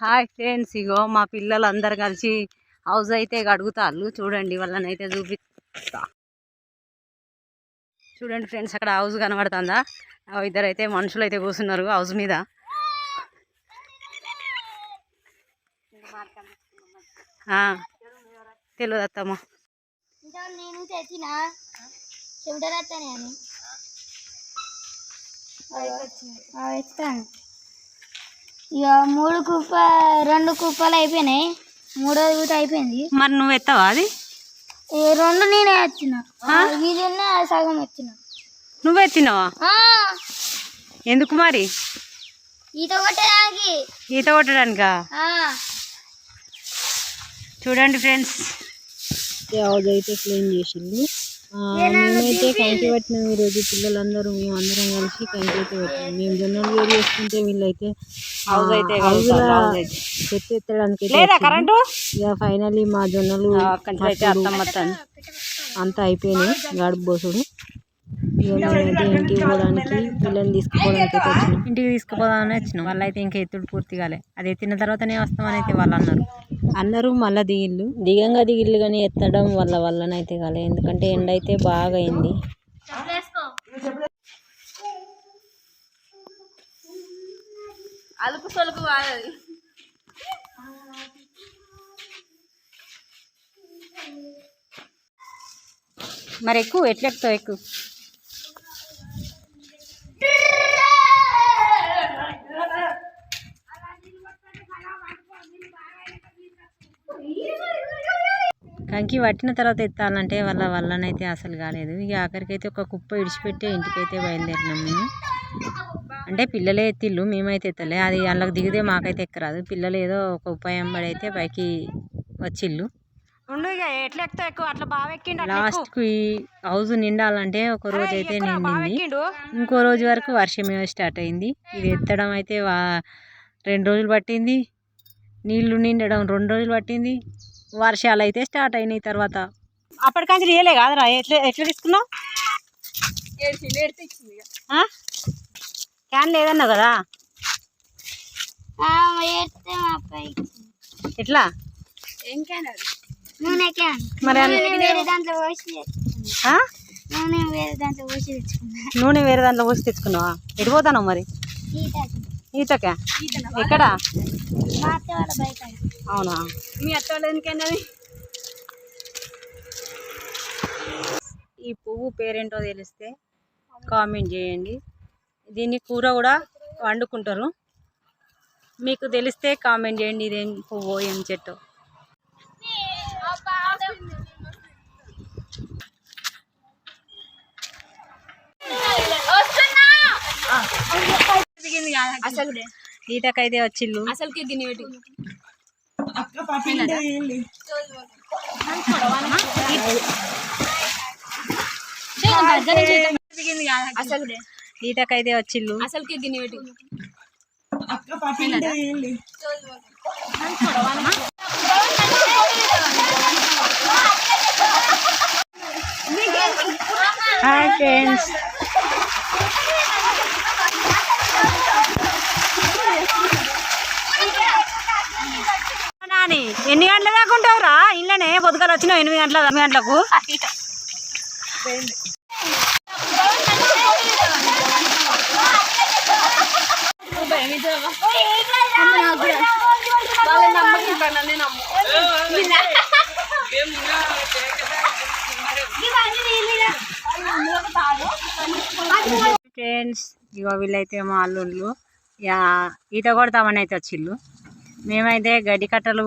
Hi friends ఇగో మా పిల్లలు అందరు కలిసి హౌస్ అయితే కడుగుతారు చూడండి వాళ్ళనైతే చూపిస్తా. చూడండి ఫ్రెండ్స్ అక్కడ హౌస్ కనబడుతుందా? ఆ ఇద్దరు అయితే మనుషులు అయితే కూర్చున్నారు హౌస్ మీద. తెలియదు అత్తమ్మ. నేను తెచ్చిన. అని. ఇక మూడు కుప్ప రెండు కుప్పలు అయిపోయినాయి. మూడోది కూడా అయిపోయింది. మరి నువ్వు ఎత్తావా అది? ఈ రెండు నేనే వచ్చిన ఇది ఉన్న సగం వచ్చిన నువ్వు ఎత్తినావా? ఆ, ఎందుకు మరి? ఈత కొట్టడానికి. ఈత కొట్టడానికా? ఆ, చూడండి ఫ్రెండ్స్. క్లీన్ చేసింది. మేమైతే కంకి పెట్టినాం ఈరోజు పిల్లలందరూ మేము అందరం కలిసి కంకి అయితే పెట్టినాం. మేము జొన్నలు వేరు చేసుకుంటే వీళ్ళైతే హౌస్ అయితే చెత్త ఎత్తడానికి లేదా కరెంటు? ఇక ఫైనల్లీ మా జొన్నలు అంతా అయిపోయినాయి. గడుపు బోసుడు మేమైతే ఇంటికి పోవడానికి పిల్లల్ని తీసుకుపోవడానికి అయితే వచ్చినాం. ఇంటికి తీసుకుపోదామని వచ్చినాం. వాళ్ళు అయితే ఇంకా ఎత్తుడు పూర్తి కాలే. అది ఎత్తిన తర్వాతనే వస్తామని అయితే వాళ్ళు అన్నారు. అన్నారు మళ్ళీ దిగిళ్ళు. దిగంగా దిగిళ్ళు కానీ ఎత్తడం వల్ల వల్లనైతే కాలే. ఎందుకంటే ఎండ అయితే బాగా అయింది అలుపు సొలుపు కాదు మరి ఎక్కువ ఎట్లా ఎక్కుతావు ఎక్కువ? కంకి పట్టిన తర్వాత ఎత్తాలంటే వాళ్ళ వల్లనైతే అసలు కాలేదు. ఇక ఆఖరికైతే ఒక కుప్ప ఇడిచిపెట్టి ఇంటికైతే బయలుదేరినాం మేము. అంటే పిల్లలే ఎత్తిళ్ళు మేమైతే ఎత్తలే. అది అందులోకి దిగితే మాకైతే ఎక్కరాదు. పిల్లలు ఏదో ఒక ఉపాయం పడి అయితే పైకి వచ్చిళ్ళు. ఎట్లా ఎక్కుతావు ఎక్కువ? అట్లా బాగా ఎక్కిండు లాస్ట్కు ఈ హౌస్ నిండాలంటే ఒక రోజు అయితే నిండింది. ఇంకో రోజు వరకు వర్షమే స్టార్ట్ అయింది. ఇది ఎత్తడం అయితే రెండు రోజులు పట్టింది. నీళ్ళు నిండడం రెండు రోజులు పట్టింది. వర్షాలు అయితే స్టార్ట్ అయినాయి తర్వాత. అప్పటికాంచి రియలే కాదురా. ఎట్లా ఎట్లా తీసుకున్నావు? ఆ? క్యాన్ లేదన్నా కదా? ఎట్లా? నూనె వేరే దాంట్లో పోసి తెచ్చుకున్నావా? ఎడిపోతాను మరి? ఈతకి? ఈతకా ఎక్కడ? అవునా? మీ అత్త వాళ్ళు ఎందుకన్నది ఈ పువ్వు పేరేంటో తెలిస్తే కామెంట్ చేయండి. దీన్ని కూర కూడా వండుకుంటారు. మీకు తెలిస్తే కామెంట్ చేయండి ఇదేం పువ్వు ఏం చెట్టు. అసలు ఈతకైతే వచ్చిళ్ళు అసలుకి గిన్నె పెట్టి అసలు ఈతకైతే వచ్చిళ్ళు అసలుకి గిన్నె పెట్టి హాయ్ ఫ్రెండ్స్ ఎన్ని గంటల దాకా ఉంటావురా? ఇంట్లోనే పొద్దుగాల వచ్చినావు ఎనిమిది గంటల తొమ్మిది గంటలకు. ఫ్రెండ్స్ ఇగో వీళ్ళైతే మా అల్లుళ్ళు. యా ఈత కొడతామని అయితే వచ్చిళ్ళు. మేమైతే గడ్డి కట్టలు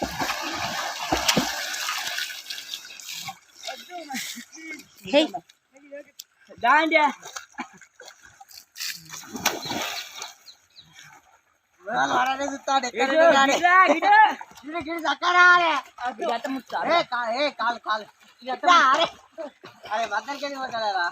ఆ. హే అరే బద్దలకి వెళ్ళిపోతాడా